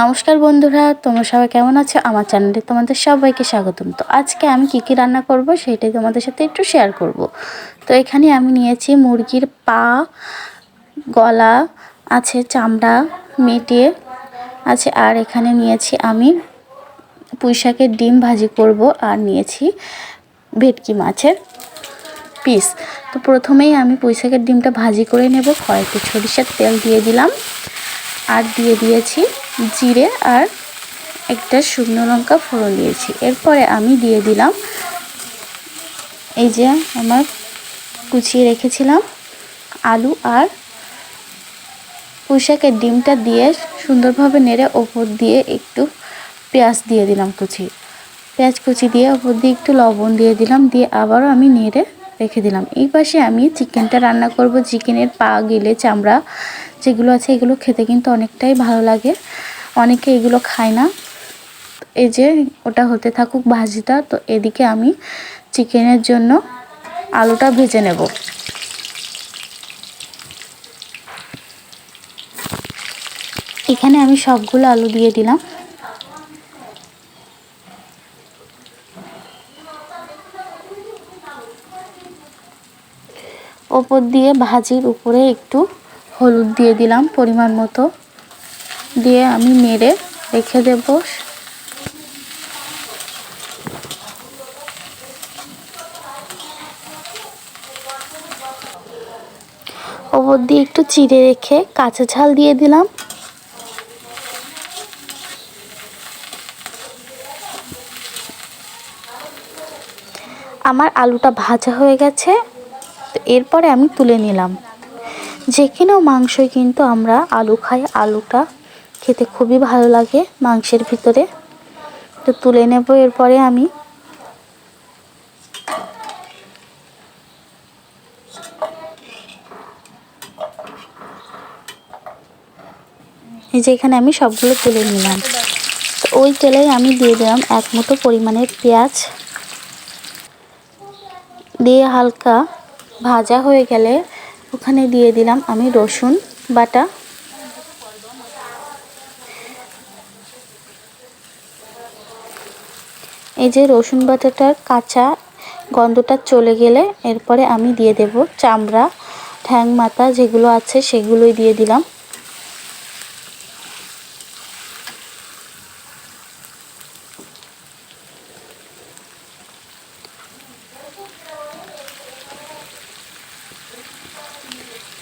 নমস্কার বন্ধুরা, তোমরা সবাই কেমন আছো? আমার চ্যানেলে তোমাদের সবাইকে স্বাগতম। তো আজকে আমি কি কি রান্না করব সেটাই তোমাদের সাথে একটু শেয়ার করব। তো এখানে আমি নিয়েছি মুরগির পা, গলা, আছে চামড়া, মেটে, আছে আর এখানে নিয়েছি আমি পুঁইশাকের ডিম ভাজি করব আর নিয়েছি ভেটকি মাছের পিস তো প্রথমেই আমি পুঁইশাকের ডিমটা ভাজি করে নেব, কয়েকটি সরিষার তেল দিয়ে দিলাম। আর দিয়ে দিয়েছি জিরে আর একটা শুকনো লঙ্কা ফোড়ন দিয়েছি। এরপরে আমি দিয়ে দিলাম এই যে আমার কুচিয়ে রেখেছিলাম আলু আর পুঁশাকের ডিমটা দিয়ে সুন্দরভাবে নেড়ে ওপর দিয়ে একটু পেঁয়াজ দিয়ে দিলাম কুচি। পেঁয়াজ কুচি দিয়ে ওপর দিয়ে একটু লবণ দিয়ে দিলাম, দিয়ে আবারও আমি নেড়ে রেখে দিলাম। এই পাশে আমি চিকেনটা রান্না করব। চিকেনের পা গেলে চামড়া যেগুলো আছে এগুলো খেতে কিন্তু অনেকটাই ভালো লাগে। অনেকে এগুলো খায় না। এই যে ওটা হতে থাকুক ভাজিটা, তো এদিকে আমি চিকেনের জন্য আলুটা ভেজে নেব। এখানে আমি সবগুলো আলু দিয়ে দিলাম। ওপর দিয়ে ভাজির উপরে একটু হলুদ দিয়ে দিলাম পরিমাণ মতো। দিয়ে আমি নেড়ে রেখে দেব। ওপর দিয়ে একটু চিড়ে রেখে কাঁচা ঝাল দিয়ে দিলাম। আমার আলুটা ভাজা হয়ে গেছে। তো এরপরে আমি তুলে নিলাম। যে কোনো মাংসই কিন্তু আমরা আলু খাই, আলুটা খেতে খুবই ভালো লাগে মাংসের ভিতরে। তো তুলে নেব এরপরে আমি। এই যে এখানে আমি সবগুলো তুলে নিলাম। তো ওই তেলেই আমি দিয়ে দিলাম এক মুঠো পরিমাণের পেঁয়াজ। দিয়ে হালকা ভাজা হয়ে গেলে ওখানে দিয়ে দিলাম আমি রসুন বাটা। এই যে রসুন বাটাটার কাঁচা গন্ধটা চলে গেলে এরপরে আমি দিয়ে দেব চামড়া, ঠ্যাং মাথা যেগুলো আছে সেগুলোই দিয়ে দিলাম।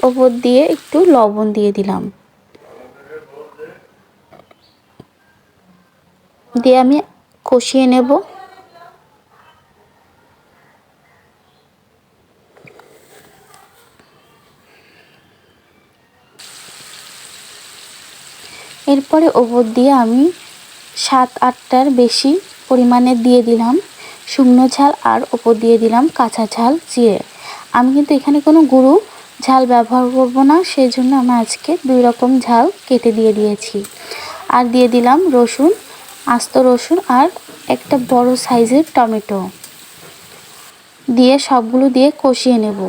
ওপর দিয়ে একটু লবণ দিয়ে দিলাম। দিয়ে আমি কষিয়ে নেব। এরপরে ওপর দিয়ে আমি সাত আটটার বেশি পরিমাণে দিয়ে দিলাম। শুকনো ঝাল আর ওপর দিয়ে দিলাম কাঁচা ঝাল, জিরে। আমি কিন্তু এখানে কোনো গুঁড়ো ঝাল ব্যবহার করব না সেই জন্য আমি আজকে দুই রকম ঝাল কেটে দিয়ে দিয়েছি। আর দিয়ে দিলাম রসুন, আস্ত রসুন আর একটা বড় সাইজের টমেটো। দিয়ে সবগুলো দিয়ে কষিয়ে নেব।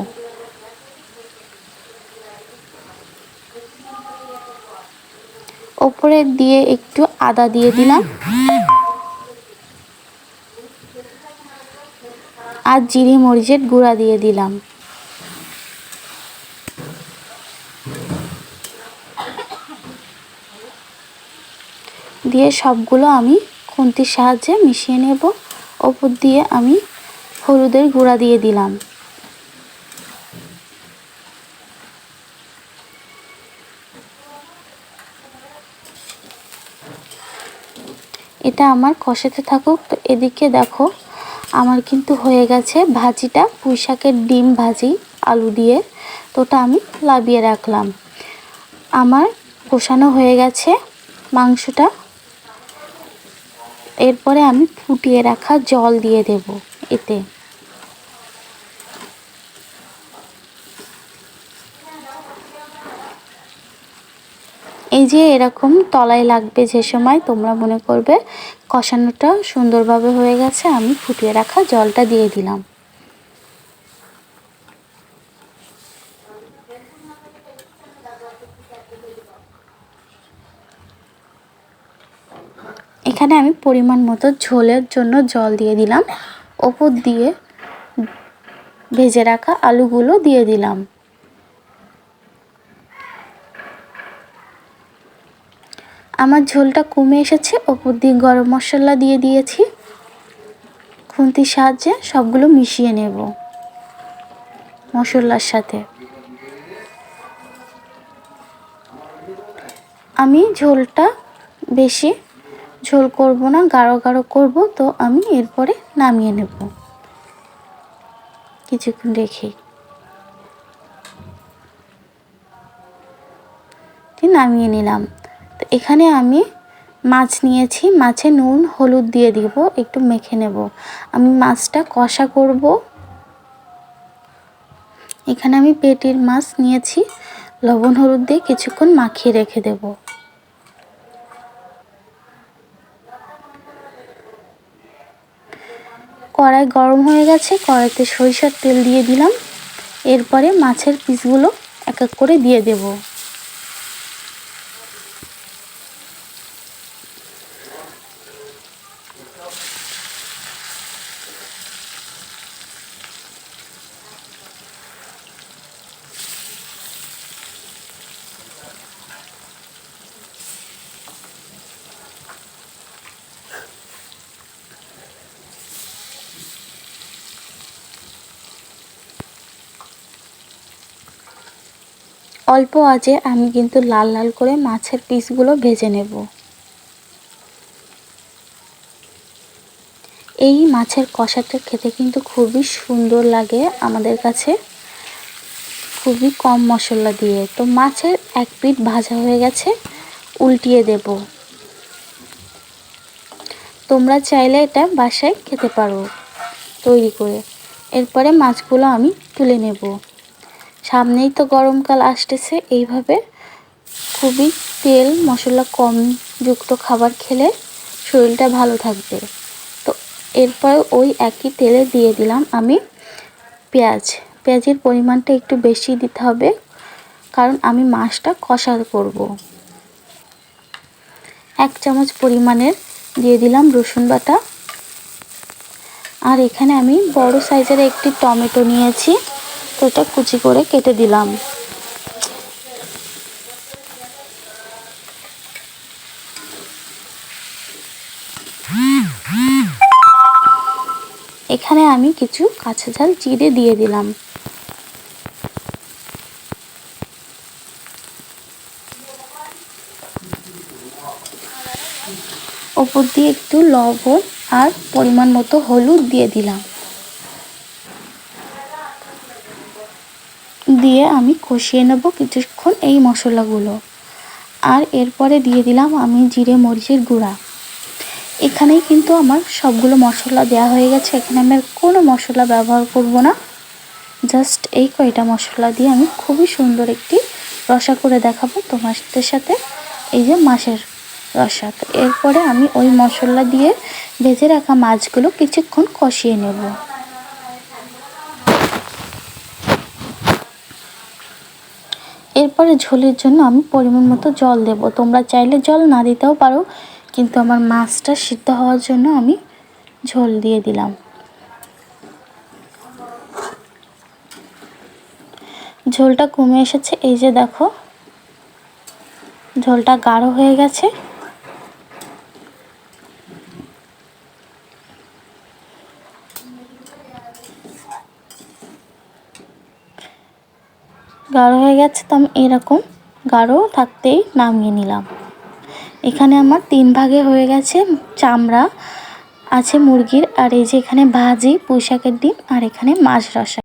ওপরে দিয়ে একটু আদা দিয়ে দিলাম। আর জিরে মরিচের গুঁড়া দিয়ে দিলাম। দিয়ে সবগুলো আমি খুন্তির সাহায্যে মিশিয়ে নেব। ওপর দিয়ে আমি হলুদের গুঁড়া দিয়ে দিলাম। এটা আমার কষাতে থাকুক। তো এদিকে দেখো, আমার কিন্তু হয়ে গেছে ভাজিটা। পুঁই শাকের ডিম ভাজি, আলু দিয়ে। তো ওটা আমি লাবিয়ে রাখলাম। আমার কষানো হয়ে গেছে মাংসটা। এরপরে আমি ফুটিয়ে রাখা জল দিয়ে দেব এতে। এই যে এরকম তলায় লাগবে যে সময়, তোমরা মনে করবে কষানোটা সুন্দরভাবে হয়ে গেছে, আমি ফুটিয়ে রাখা জলটা দিয়ে দিলাম। এখানে আমি পরিমাণ মতো ঝোলের জন্য জল দিয়ে দিলাম। ওপর দিয়ে ভেজে রাখা আলুগুলো দিয়ে দিলাম। আমার ঝোলটা কমে এসেছে, ওপর দিয়ে গরম মশলা দিয়ে দিয়েছি। খুন্তির সাহায্যে সবগুলো মিশিয়ে নেব মশলার সাথে। আমি ঝোলটা বেশি ঝোল করব না, গাঢ় গাঢ় করব, তো আমি এরপরে নামিয়ে নেব। কিছুক্ষণ রেখে। নামিয়ে নিলাম। তো এখানে আমি মাছ নিয়েছি, মাছে নুন, হলুদ দিয়ে দিব, একটু মেখে নেব। আমি মাছটা কষা করব। এখানে আমি পেটির মাছ নিয়েছি, লবণ, হলুদ দিয়ে কিছুক্ষণ মাখিয়ে রেখে দেব। কড়াই গরম হয়ে গেছে, কড়াইতে সরিষার তেল দিয়ে দিলাম। এরপরে মাছের পিসগুলো এক এক করে দিয়ে দেবো। অল্প আজে আমি কিন্তু লাল লাল করে মাছের পিসগুলো ভেজে নেব। এই মাছের কষাটা খেতে কিন্তু খুবই সুন্দর লাগে আমাদের কাছে। খুবই কম মশলা দিয়ে। তো মাছের এক পিঠ ভাজা হয়ে গেছে, উল্টিয়ে দেব। তোমরা চাইলে এটা বাসায় খেতে পারো তৈরি করে। এরপরে মাছগুলো আমি তুলে নেব। সামনেই তো গরমকাল আসতেছে, এইভাবে খুবই তেল মশলা কম যুক্ত খাবার খেলে শরীরটা ভালো থাকবে। তো এরপর ওই একই তেলে দিয়ে দিলাম আমি পেঁয়াজ। পেঁয়াজের পরিমাণটা একটু বেশি দিতে হবে, কারণ আমি মাছটা কষা করব। এক চামচ পরিমাণের দিয়ে দিলাম রসুন বাটা। আর এখানে আমি বড় সাইজের একটি টমেটো নিয়েছি। তো এটা কুচি করে কেটে দিলাম। এখানে আমি কিছু কাঁচা ঝাল চিড়ে দিয়ে দিলাম। ওপর দিয়ে একটু লবণ আর পরিমাণ মতো হলুদ দিয়ে দিলাম। দিয়ে আমি কষিয়ে নেব কিছুক্ষণ এই মশলাগুলো। আর এরপরে দিয়ে দিলাম আমি জিরে মরিচের গুঁড়া। এখানেই কিন্তু আমার সবগুলো মশলা দেওয়া হয়ে গেছে। এখানে আমি আর কোনো মশলা ব্যবহার করব না। জাস্ট এই কয়টা মশলা দিয়ে আমি খুবই সুন্দর একটি রসা করে দেখাবো তোমাদের সাথে। এই যে মাছের রসা। তো এরপরে আমি ওই মশলা দিয়ে ভেজে রাখা মাছগুলো কিছুক্ষণ কষিয়ে নেব। এরপরে ঝোলের জন্য আমি পরিমাণ মতো জল দেব। তোমরা চাইলে জল না দিতেও পারো, কিন্তু আমার মাছটা সিদ্ধ হওয়ার জন্য আমি ঝোল দিয়ে দিলাম। ঝোলটা কমে এসেছে। এই যে দেখো, ঝোলটা গাঢ় হয়ে গেছে। গাঢ় হয়ে গেছে, তো আমি এরকম গাঢ় থাকতেই নামিয়ে নিলাম। এখানে আমার তিন ভাগে হয়ে গেছে, চামড়া আছে মুরগির, আর এই যে এখানে ভাজি, পুঁইশাকের ডিম, আর এখানে মাছ রসা।